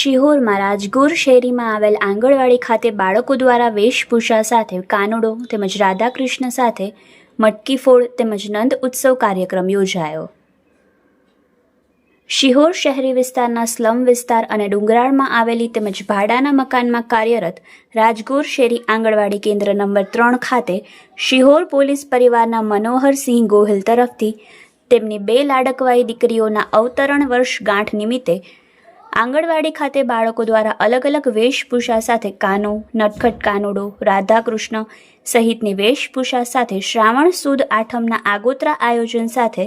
શિહોરમાં રાજગોર શેરીમાં આવેલ આંગણવાડી ખાતે બાળકો દ્વારા વેશભૂષા સાથે કાનુડો તેમજ રાધાકૃષ્ણ સાથે મટકી ફોડ તેમજ નંદ ઉત્સવ કાર્યક્રમ યોજાયો. શિહોર શહેરી વિસ્તારના સ્લમ વિસ્તાર અને ડુંગરાળમાં આવેલી તેમજ ભાડાના મકાનમાં કાર્યરત રાજગોર શેરી આંગણવાડી કેન્દ્ર નંબર ત્રણ ખાતે શિહોર પોલીસ પરિવારના મનોહરસિંહ ગોહિલ તરફથી તેમની બે લાડકવાઈ દીકરીઓના અવતરણ વર્ષ ગાંઠ નિમિત્તે આંગણવાડી ખાતે બાળકો દ્વારા અલગ અલગ વેશભૂષા સાથે કાનો, નટખટ કાનુડો, રાધાકૃષ્ણ સહિતની વેશભૂષા સાથે શ્રાવણ સુદ આઠમના આગોતરા આયોજન સાથે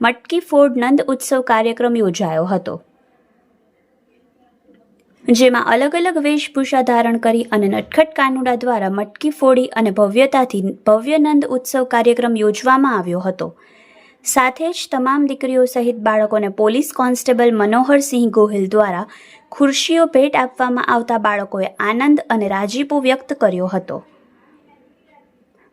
મટકી ફોડ નંદ ઉત્સવ કાર્યક્રમ યોજાયો હતો. જેમાં અલગ અલગ વેશભૂષા ધારણ કરી અને નટખટ કાનુડા દ્વારા મટકી ફોડી અને ભવ્યતાથી ભવ્ય નંદ ઉત્સવ કાર્યક્રમ યોજવામાં આવ્યો હતો. સાથે જ તમામ દીકરીઓ સહિત બાળકોને પોલીસ કોન્સ્ટેબલ મનોહરસિંહ ગોહિલ દ્વારા ખુરશીઓ ભેટ આપવામાં આવતા બાળકોએ આનંદ અને રાજીપો વ્યક્ત કર્યો હતો.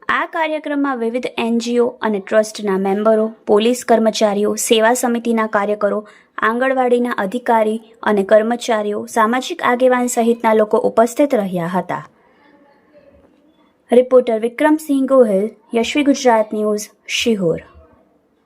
આ કાર્યક્રમમાં વિવિધ એનજીઓ અને ટ્રસ્ટના મેમ્બરો, પોલીસ કર્મચારીઓ, સેવા સમિતિના કાર્યકરો, આંગણવાડીના અધિકારી અને કર્મચારીઓ, સામાજિક આગેવાન સહિતના લોકો ઉપસ્થિત રહ્યા હતા. Reporter Vikramsinh Gohil, Yashvi Gujarat news, Sihor.